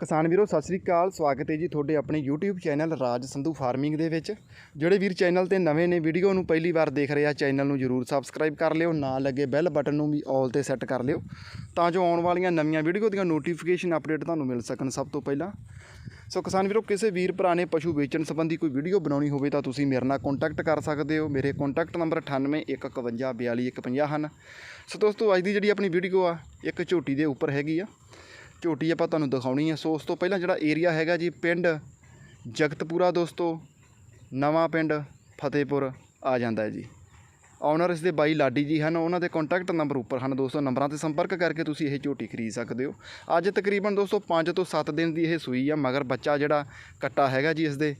ਕਿਸਾਨ ਵੀਰੋ, ਸਤਿ ਸ੍ਰੀ ਅਕਾਲ। ਸਵਾਗਤ ਹੈ ਜੀ ਤੁਹਾਡੇ ਆਪਣੇ YouTube channel Raj Sandhu farming ਦੇ ਵਿੱਚ। ਜਿਹੜੇ ਵੀਰ ਚੈਨਲ ਤੇ ਨਵੇਂ ਨੇ, ਵੀਡੀਓ ਨੂੰ ਪਹਿਲੀ ਵਾਰ ਦੇਖ ਰਹੇ ਆ, ਚੈਨਲ ਨੂੰ ਜਰੂਰ ਸਬਸਕ੍ਰਾਈਬ ਕਰ ਲਿਓ, ਨਾਲ ਲੱਗੇ ਬੈਲ ਬਟਨ ਨੂੰ ਵੀ ਆਲ ਤੇ ਸੈੱਟ ਕਰ ਲਿਓ, ਤਾਂ ਜੋ ਆਉਣ ਵਾਲੀਆਂ ਨਵੀਆਂ ਵੀਡੀਓ ਦੀਆਂ ਨੋਟੀਫਿਕੇਸ਼ਨ ਅਪਡੇਟ ਤੁਹਾਨੂੰ ਮਿਲ ਸਕਣ ਸਭ ਤੋਂ ਪਹਿਲਾਂ। ਸੋ ਕਿਸਾਨ ਵੀਰੋ, ਕਿਸੇ ਵੀਰ ਭਰਾ ਨੇ ਪਸ਼ੂ ਵੇਚਣ ਸੰਬੰਧੀ ਕੋਈ ਵੀਡੀਓ ਬਣਾਉਣੀ ਹੋਵੇ ਤਾਂ ਤੁਸੀਂ ਮੇਰੇ ਨਾਲ ਕੰਟੈਕਟ ਕਰ ਸਕਦੇ ਹੋ। ਮੇਰੇ ਕੰਟੈਕਟ ਨੰਬਰ 9815524150 ਹਨ। ਸੋ ਦੋਸਤੋ, ਅੱਜ ਦੀ ਜਿਹੜੀ ਆਪਣੀ ਵੀਡੀਓ ਆ, ਇੱਕ ਝੋਟੀ ਦੇ ਉੱਪਰ ਹੈਗੀ ਆ। ਝੋਟੀ ਆਪਾਂ ਤੁਹਾਨੂੰ ਦਿਖਾਉਣੀ ਹੈ ਸੋ ਉਸ ਤੋਂ ਪਹਿਲਾਂ ਜਿਹੜਾ ਏਰੀਆ ਹੈਗਾ ਜੀ, ਪਿੰਡ ਜਗਤਪੁਰਾ ਦੋਸਤੋ, ਨਵਾਂ ਪਿੰਡ ਫਤਿਹਪੁਰ ਆ ਜਾਂਦਾ ਹੈ ਜੀ। ਓਨਰ ਇਸ ਦੇ ਬਾਈ ਲਾਡੀ ਜੀ ਹਨ, ਉਹਨਾਂ ਦੇ ਕੰਟੈਕਟ ਨੰਬਰ ਉੱਪਰ ਹਨ ਦੋਸਤੋ, ਨੰਬਰਾਂ ਤੇ ਸੰਪਰਕ ਕਰਕੇ ਤੁਸੀਂ ਇਹ ਝੋਟੀ ਖਰੀਦ ਸਕਦੇ ਹੋ। ਅੱਜ ਤਕਰੀਬਨ ਦੋਸਤੋ 5 ਤੋਂ 7 ਦਿਨ ਦੀ ਇਹ ਸੂਈ ਆ, ਮਗਰ ਬੱਚਾ ਜਿਹੜਾ ਕੱਟਾ ਹੈਗਾ ਜੀ ਇਸ ਦੇ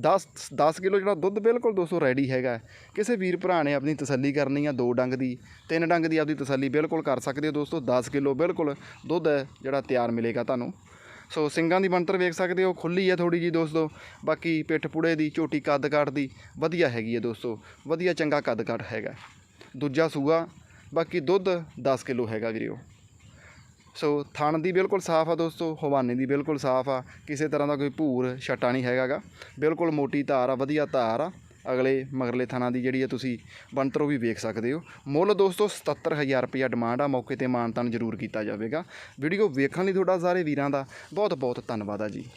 10 10 ਕਿਲੋ ਜਿਹੜਾ ਦੁੱਧ ਬਿਲਕੁਲ ਦੋਸਤੋ ਰੈਡੀ ਹੈਗਾ। ਕਿਸੇ ਵੀਰ ਭਰਾ ਨੇ ਆਪਣੀ ਤਸੱਲੀ ਕਰਨੀ ਆ, ਦੋ ਡੰਗ ਦੀ, ਤਿੰਨ ਡੰਗ ਦੀ ਆਪਦੀ ਤਸੱਲੀ ਬਿਲਕੁਲ ਕਰ ਸਕਦੇ ਹੋ ਦੋਸਤੋ 10 ਕਿਲੋ ਬਿਲਕੁਲ ਦੁੱਧ ਜਿਹੜਾ ਤਿਆਰ ਮਿਲੇਗਾ ਤੁਹਾਨੂੰ। ਸੋ ਸਿੰਘਾਂ ਦੀ ਬਣਤਰ ਵੇਖ ਸਕਦੇ ਹੋ ਖੁੱਲੀ ਹੈ ਥੋੜੀ ਜੀ ਦੋਸਤੋ। ਬਾਕੀ ਪਿੱਠ ਪੁੜੇ ਦੀ, ਝੋਟੀ ਕੱਦ ਕਾਠ ਦੀ, ਵਧੀਆ ਹੈਗੀ ਹੈ ਦੋਸਤੋ। ਵਧੀਆ ਚੰਗਾ ਕੱਦ ਕਾਠ ਹੈਗਾ। ਦੂਜਾ ਸੂਆ, ਬਾਕੀ ਦੁੱਧ 10 ਕਿਲੋ ਹੈਗਾ ਵੀਰਿਓ ਸੋ ਥਣ ਦੀ ਬਿਲਕੁਲ ਸਾਫ਼ ਆ ਦੋਸਤੋ, ਹਵਾਨੇ ਦੀ ਬਿਲਕੁਲ ਸਾਫ਼ ਆ। ਕਿਸੇ ਤਰ੍ਹਾਂ ਦਾ ਕੋਈ ਭੂਰ, ਛਟਾ ਨਹੀਂ ਹੈਗਾਗਾ। ਬਿਲਕੁਲ ਮੋਟੀ ਧਾਰ ਆ, ਵਧੀਆ ਧਾਰ ਆ। ਅਗਲੇ ਮਗਰਲੇ ਥਣਾਂ ਦੀ ਜਿਹੜੀ ਆ ਤੁਸੀਂ ਬਣਤਰ ਉਹ ਵੀ ਵੇਖ ਸਕਦੇ ਹੋ। ਮੁੱਲ ਦੋਸਤੋ 77000 ਰੁਪਇਆ ਡਿਮਾਂਡ ਆ, ਮੌਕੇ ਤੇ ਮਾਨਤਾਨ ਜ਼ਰੂਰ ਕੀਤਾ ਜਾਵੇਗਾ। ਵੀਡੀਓ ਵੇਖਣ ਲਈ ਤੁਹਾਡਾ ਸਾਰੇ ਵੀਰਾਂ ਦਾ ਬਹੁਤ ਬਹੁਤ ਧੰਨਵਾਦ ਆ ਜੀ।